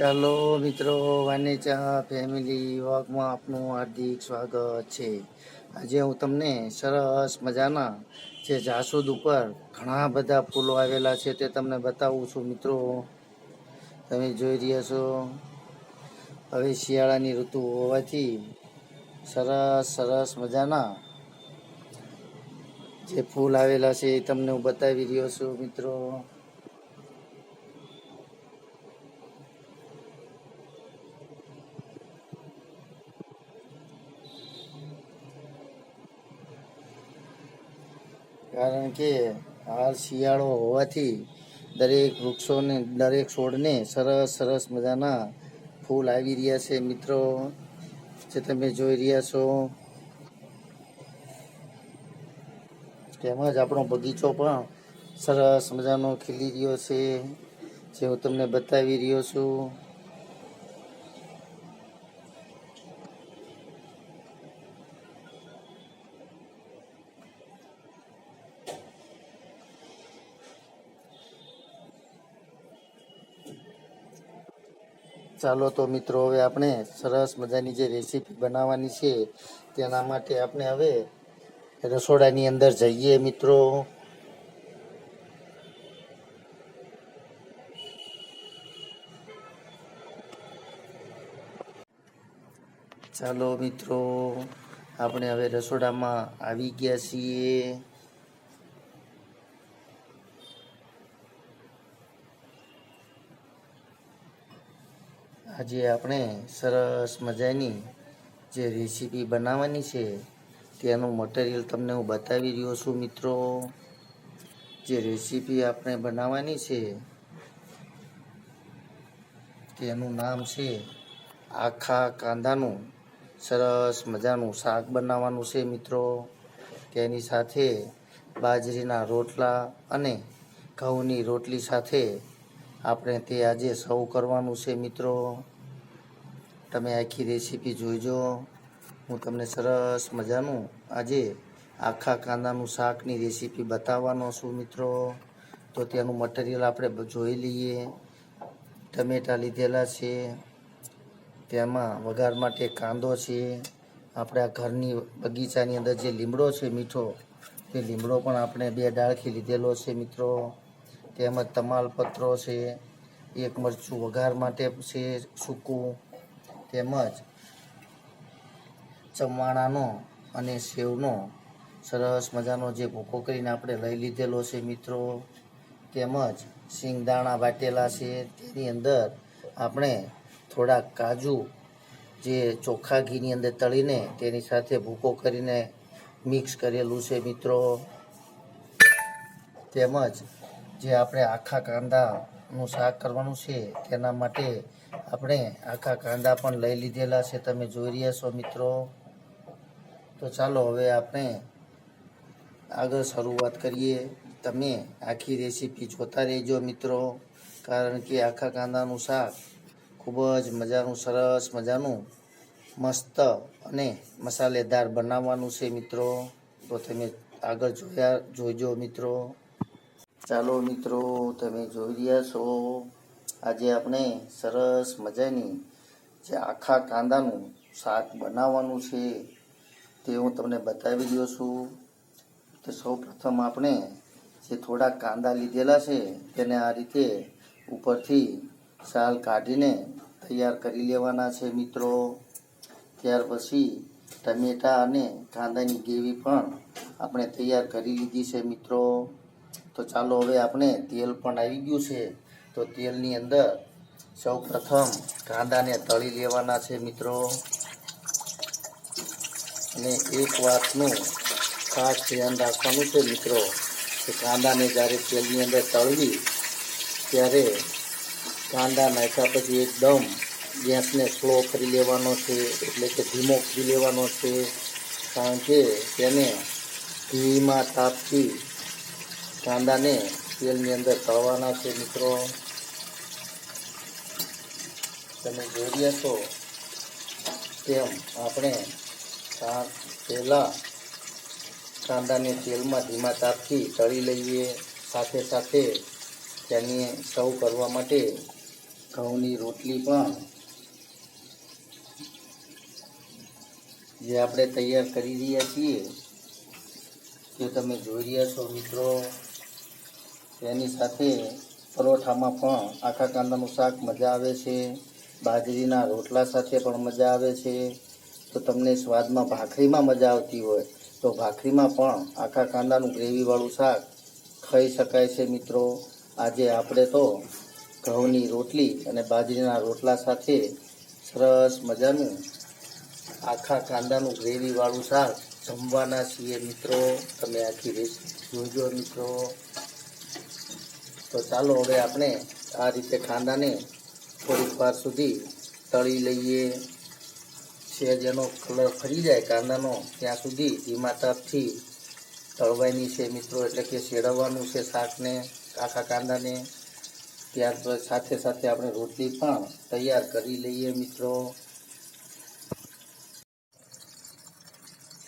ચાલો મિત્રો, વાનેચા ફેમિલી વોકમાં આપનું હાર્દિક સ્વાગત છે. આજે હું તમને સરસ મજાના જે જાસૂદ ઉપર ઘણા બધા ફૂલો આવેલા છે તે તમને બતાવું છું મિત્રો. તમે જોઈ રહ્યા છો, હવે શિયાળાની ઋતુ હોવાથી સરસ સરસ મજાના જે ફૂલ આવેલા છે એ તમને હું બતાવી રહ્યો છું મિત્રો. કારણ કે હાલ શિયાળો હોવાથી દરેક વૃક્ષોને, દરેક છોડને સરસ સરસ મજાના ફૂલ આવી રહ્યા છે. મિત્રો, જે તમે જોઈ રહ્યા છો તેમજ આપણો બગીચો પણ સરસ મજાનો ખીલી રહ્યો છે. જે હું તમને બતાવી રહ્યો છું. ચાલો તો મિત્રો, હવે આપણે સરસ મજાની જે રેસીપી બનાવવાની છે, તેના માટે આપણે હવે રસોડાની અંદર જઈએ મિત્રો. ચાલો મિત્રો, આપણે હવે રસોડામાં આવી ગયા છીએ. આજે આપણે સરસ મજાની જે રેસીપી બનાવવાની છે, તેનું મટીરિયલ તમને હું બતાવી રહ્યો છું મિત્રો. જે રેસીપી આપણે બનાવવાની છે, તેનું નામ છે આખા કાંદાનું, સરસ મજાનું શાક બનાવવાનું છે મિત્રો. તેની સાથે બાજરીના રોટલા અને ઘઉંની રોટલી સાથે આપણે તે આજે સૌ કરવાનું છે મિત્રો. તમે આખી રેસીપી જોઈજો. હું તમને સરસ મજાનું આજે આખા કાંદાનું શાકની રેસીપી બતાવવાનો છું મિત્રો. તો તેનું મટીરિયલ આપણે જોઈ લઈએ. ટમેટા લીધેલા છે. તેમાં વઘાર માટે કાંદો છે. આપણે આ ઘરની બગીચાની અંદર જે લીમડો છે મીઠો, તે લીમડો પણ આપણે બે ડાળખી લીધેલો છે મિત્રો. તેમજ તમાલપત્રો છે. એક મરચું વઘાર માટે છે સૂકું. તેમજ ચવાણાનો અને સેવનો સરસ મજાનો જે ભૂકો કરીને આપણે લઈ લીધેલો છે મિત્રો. તેમજ સિંગદાણા વાટેલા છે. તેની અંદર આપણે થોડા કાજુ જે ચોખ્ખા ઘીની અંદર તળીને તેની સાથે ભૂકો કરીને મિક્સ કરેલું છે મિત્રો. તેમજ જે આપણે આખા કાંદાનું શાક કરવાનું છે તેના માટે આપણે આખા કાંદા પણ લઈ લીધેલા છે. તમે જોઈ રહ્યા છો મિત્રો. તો ચાલો હવે આપણે આગળ શરૂઆત કરીએ. તમે આખી રેસીપી જોતા રહેજો મિત્રો. કારણ કે આખા કાંદાનું શાક ખૂબ જ મજાનું, સરસ મજાનું, મસ્ત અને મસાલેદાર બનાવવાનું છે મિત્રો. તો તમે આગળ જોયા જોઈજો મિત્રો. ચાલો મિત્રો, તમે જોઈ રહ્યા છો. આજે આપણે સરસ મજાની જે આખા કાંદાનું શાક બનાવવાનું છે તે હું તમને બતાવી દઉં છું તો સૌ પ્રથમ આપણે જે થોડા કાંદા લીધેલા છે તેને આ રીતે ઉપરથી સાલ કાઢીને તૈયાર કરી લેવાના છે મિત્રો. ત્યાર પછી ટમેટા અને કાંદાની ગ્રેવી પણ આપણે તૈયાર કરી લીધી છે મિત્રો. તો ચાલો હવે આપણે તેલ પણ આવી ગયું છે. તો તેલની અંદર સૌ પ્રથમ કાંદાને તળી લેવાના છે મિત્રો. અને એક વાતનું ખાસ ધ્યાન રાખવાનું છે મિત્રો, કે કાંદાને જ્યારે તેલની અંદર તળવી, ત્યારે કાંદા નાખ્યા પછી એકદમ ગેસને સ્લો કરી લેવાનો છે, એટલે કે ધીમો કરી લેવાનો છે, કારણ કે તેને ધીમા તાપથી કાંદાને તેલની અંદર તળવાના છે મિત્રો. તમે જોઈ રહ્યા તેમ આપણે પહેલાં કાંદાને તેલમાં ધીમા તાપથી તળી લઈએ. સાથે સાથે તેને સર્વ કરવા માટે ઘઉંની રોટલી પણ જે આપણે તૈયાર કરી રહ્યા છીએ. જે તમે જોઈ રહ્યા છો મિત્રો, તેની સાથે પરોઠામાં પણ આખા કાંદાનું શાક મજા આવે છે. બાજરીના રોટલા સાથે પણ મજા આવે છે. તો તમને સ્વાદમાં ભાખરીમાં મજા આવતી હોય, તો ભાખરીમાં પણ આખા કાંદાનું ગ્રેવીવાળું શાક ખાઈ શકાય છે મિત્રો. આજે આપણે તો ઘઉંની રોટલી અને બાજરીના રોટલા સાથે સરસ મજાનું આખા કાંદાનું ગ્રેવીવાળું શાક જમવાના છીએ મિત્રો. તમે આખી રેસીપી જોજો મિત્રો. તો ચાલો હવે આપણે આ રીતે કાંદાને થોડીક વાર સુધી તળી લઈએ. છે જેનો કલર ફરી જાય કાંદાનો, ત્યાં સુધી ધીમા તાપથી તળવાની છે મિત્રો, એટલે કે શેડવવાનું છે શાકને, આખા કાંદાને. ત્યાર સાથે સાથે આપણે રોટલી પણ તૈયાર કરી લઈએ મિત્રો.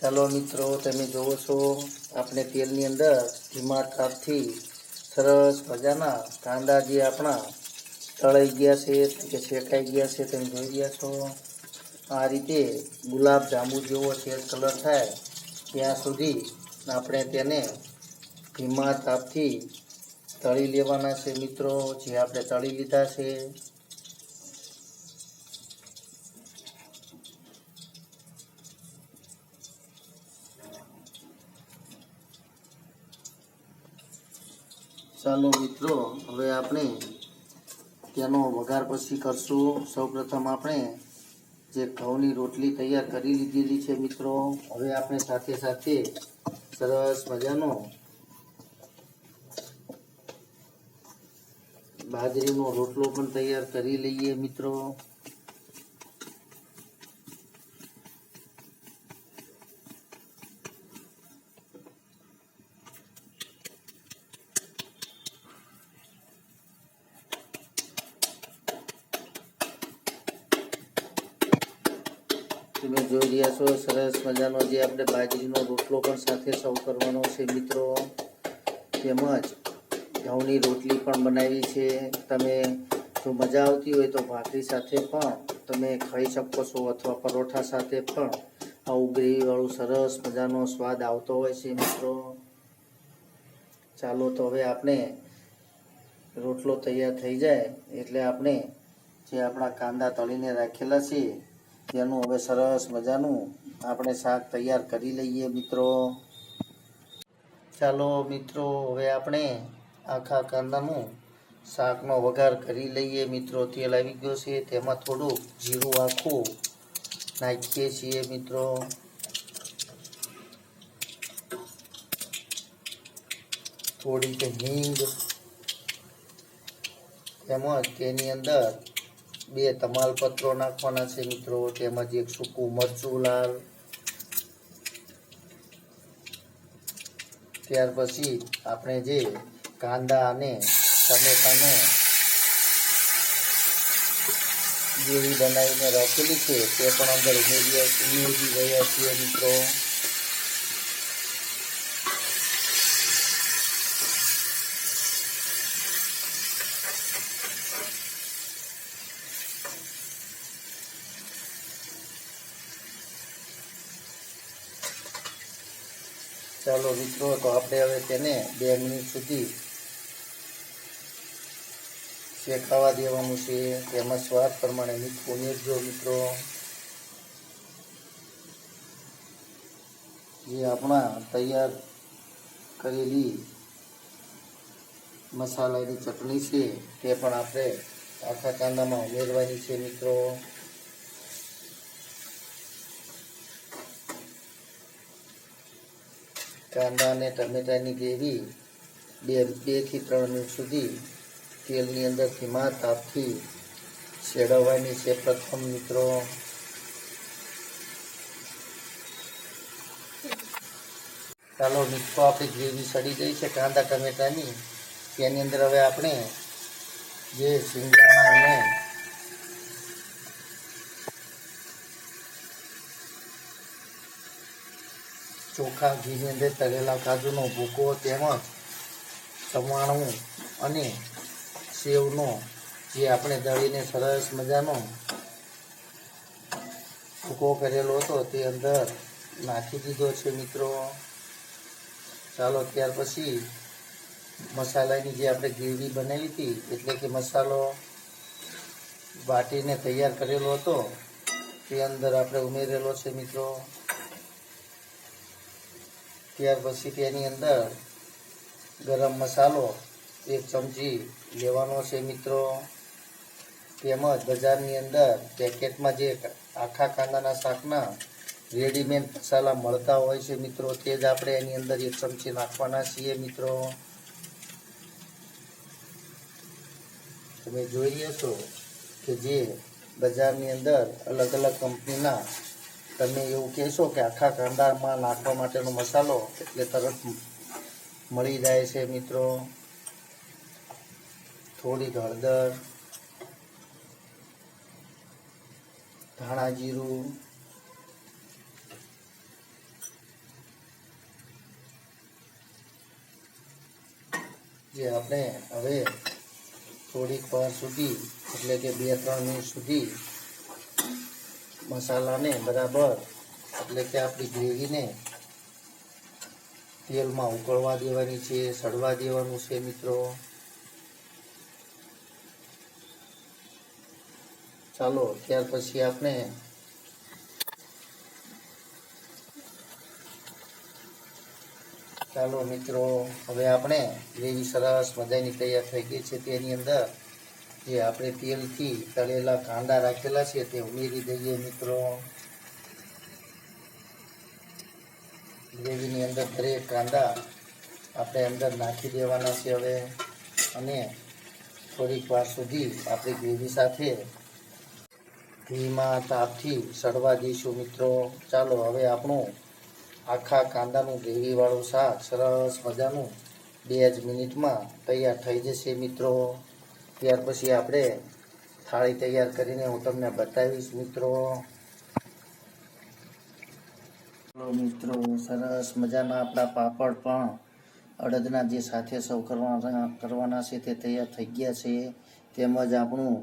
ચાલો મિત્રો, તમે જોવો છો, આપણે તેલની અંદર ધીમા તાપથી સરસ મજાના કાંદા જે આપણા તળાઈ ગયા છે કે શેકાઈ ગયા છે તમે જોઈ રહ્યા છો આ રીતે ગુલાબ જાંબુ જેવો શેડ કલર થાય ત્યાં સુધી આપણે તેને ધીમા તાપથી તળી લેવાના છે મિત્રો, જે આપણે તળી લીધા છે. ચાલો મિત્રો, હવે આપણે તેનો વઘાર પછી કરશું. સૌપ્રથમ આપણે જે ઘઉંની રોટલી તૈયાર કરી લીધેલી છે મિત્રો, હવે આપણે સાથે સાથે સરસ મજાનો બાજરીનો રોટલો પણ તૈયાર કરી લઈએ મિત્રો. તમે જોઈ રહ્યા છો. સરસ મજાનો જે આપણે બાજરીનો રોટલો પણ સાથે સર્વ કરવાનો છે મિત્રો. તેમજ ઘઉંની રોટલી પણ બનાવી છે. તમે જો મજા આવતી હોય તો ભાખરી સાથે પણ તમે ખાઈ શકો છો અથવા પરોઠા સાથે પણ. આવું ગ્રેવીવાળું સરસ મજાનો સ્વાદ આવતો હોય છે મિત્રો. ચાલો તો હવે આપણે રોટલો તૈયાર થઈ જાય એટલે આપણે જે આપણા કાંદા તળીને રાખેલા છે તેનું હવે સરસ મજાનું આપણે શાક તૈયાર કરી લઈએ મિત્રો. ચાલો મિત્રો, હવે આપણે આખા કાંદાનું શાકનો વઘાર કરી લઈએ મિત્રો. તેલ આવી ગયો છે, તેમાં થોડું જીરું આખું નાખીએ છીએ મિત્રો. થોડીક હિંગ તેમજ તેની અંદર બે તમાલપત્રો નાખવાના છે મિત્રો, તેમજ એક સૂકું મરચું લાલ. ત્યાર પછી આપણે જે કાંદા અને ટમેટાને જેવી બનાવીને રાખેલી છે, તે પણ અંદર ઉમેરી ઉમેરી રહ્યા છીએ મિત્રો. ચાલો મિત્રો, તો આપણે હવે તેને બે મિનિટ સુધી શેકાવા દેવાનું છે. તેમાં સ્વાદ પ્રમાણે મીઠું ઉમેરજો મિત્રો. જે આપણા તૈયાર કરેલી મસાલાની ચટણી છે, તે પણ આપણે આખા કાંદામાં ઉમેરવાની છે મિત્રો. કાંદા અને ટમેટાની ગ્રેવી બે બેથી ત્રણ મિનિટ સુધી તેલની અંદર ધીમા તાપથી શેડવવાની છે. પ્રથમ મિત્રો, ચાલો મિત્રો, આપણી ગ્રેવી સડી ગઈ છે કાંદા ટમેટાની. તેની અંદર હવે આપણે જે સિંગદાણા અને ચોખા ઘીની અંદર તળેલા કાજુનો ભૂકો તેમજ ચવાણું અને સેવનો જે આપણે દળીને સરસ મજાનો ભૂકો કરેલો હતો તે અંદર નાખી દીધો છે મિત્રો. ચાલો ત્યાર પછી મસાલાની જે આપણે ગ્રેવી બનાવી હતી, એટલે કે મસાલો વાટીને તૈયાર કરેલો હતો, તે અંદર આપણે ઉમેરેલો છે મિત્રો. ત્યાર પછી તેની અંદર ગરમ મસાલો, એક ચમચી લેવાનો છે મિત્રો. તેમજ બજારની અંદર પેકેટમાં જે આખા કાંદાના શાકના રેડીમેડ મસાલા મળતા હોય છે મિત્રો, તે જ આપણે એની અંદર એક ચમચી નાખવાના છીએ મિત્રો. તમે જોઈ છો કે જે બજારની અંદર અલગ અલગ કંપનીના તમે એવું કહેશો કે આખા કાંદામાં નાખવા માટેનો મસાલો એટલે તરત મળી જાય છે મિત્રો. થોડીક હળદર, ધાણા જીરું, જે આપણે હવે થોડીક વાર સુધી, એટલે કે બે ત્રણ મિનિટ સુધી મસાલાને બરાબર, એટલે કે આપણી ગ્રેવીને તેલમાં ઉકળવા દેવાની છે, સડવા દેવાનું છે મિત્રો. ચાલો, ત્યાર પછી આપણે ચાલો મિત્રો, હવે આપણે ગ્રેવી સરસ મજાની તૈયાર થઈ ગઈ છે. તેની અંદર જે આપણે તેલથી તળેલા કાંદા રાખેલા છે તે ઉમેરી દઈએ મિત્રો. ગ્રેવીની અંદર દરેક કાંદા આપણે અંદર નાખી દેવાના છે હવે. અને થોડીક વાર સુધી આપણી ગ્રેવી સાથે ધીમા તાપથી સડવા દઈશું મિત્રો. ચાલો હવે આપણું આખા કાંદાનું ગ્રેવીવાળું શાક સરસ મજાનું બે જ મિનિટમાં તૈયાર થઈ જશે મિત્રો. ત્યાર પછી આપણે થાળી તૈયાર કરીને હું તમને બતાવીશ મિત્રો. મિત્રો, સરસ મજાના આપણા પાપડ પણ અડદના જે સાથે સૌ કરવાના કરવાના છે તે તૈયાર થઈ ગયા છે. તેમજ આપણું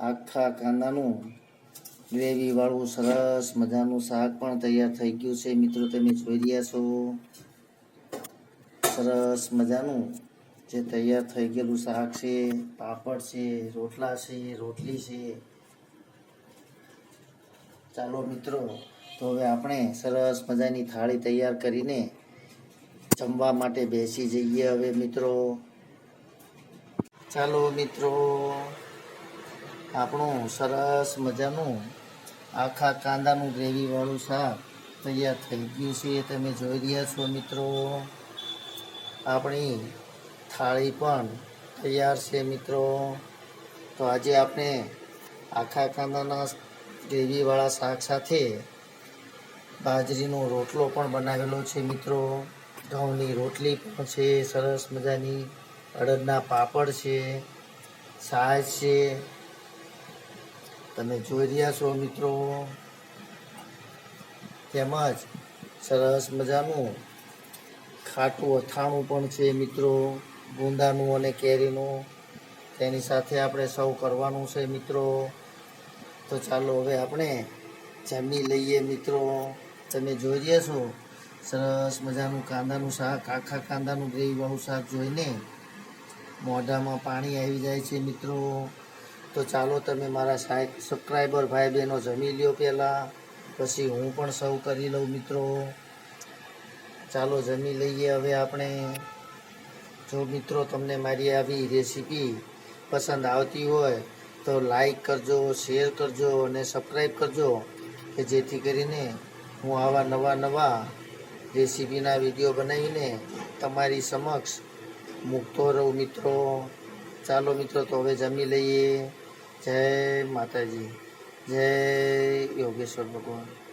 આખા કાંદાનું ગ્રેવી વાળું સરસ મજાનું શાક પણ તૈયાર થઈ ગયું છે. મિત્રો, તમે જોઈ રહ્યા છો? સરસ મજાનું જે તૈયાર થઈ ગયેલું શાક છે, પાપડ છે, રોટલા છે, રોટલી છે. ચાલો મિત્રો, તો હવે આપણે સરસ મજાની થાળી તૈયાર કરીને જમવા માટે બેસી જઈએ હવે મિત્રો. ચાલો મિત્રો, આપણું સરસ મજાનું આખા કાંદાનું ગ્રેવીવાળું શાક તૈયાર થઈ ગયું છે. તમે જોઈ રહ્યા છો મિત્રો, આપણી થાળી પણ તૈયાર છે મિત્રો. તો આજે આપણે આખા કાંદાના ગ્રેવીવાળા શાક સાથે બાજરીનો રોટલો પણ બનાવેલો છે મિત્રો. ઘઉંની રોટલી પણ છે, સરસ મજાની. અડદના પાપડ છે છાશ છે. તમે જોઈ રહ્યા છો મિત્રો. તેમજ સરસ મજાનું ખાટું અથાણું પણ છે મિત્રો. ગુંદાનું અને કેરીનું. તેની સાથે આપણે સૌ કરવાનું છે મિત્રો. તો ચાલો હવે આપણે જમી લઈએ મિત્રો, તમે જોઈ રહ્યા છો? સરસ મજાનું કાંદાનું શાક, આખા કાંદાનું ગ્રેવીવાળું શાક જોઈને મોઢામાં પાણી આવી જાય છે મિત્રો. તો ચાલો તમે મારા સાહેબ સબસ્ક્રાઈબર ભાઈ બહેનો જમી લ્યો પહેલાં, પછી હું પણ સૌ કરી લઉં મિત્રો. ચાલો જમી લઈએ હવે આપણે. જો મિત્રો તમને મારી આવી રેસીપી પસંદ આવતી હોય, તો લાઈક કરજો શેર કરજો અને સબસ્ક્રાઈબ કરજો, કે જેથી કરીને હું આવા નવા નવા રેસીપીના વીડિયો બનાવીને તમારી સમક્ષ મૂકતો રહું મિત્રો. ચાલો મિત્રો, તો હવે જમી લઈએ. જય માતાજી. જય યોગેશ્વર ભગવાન.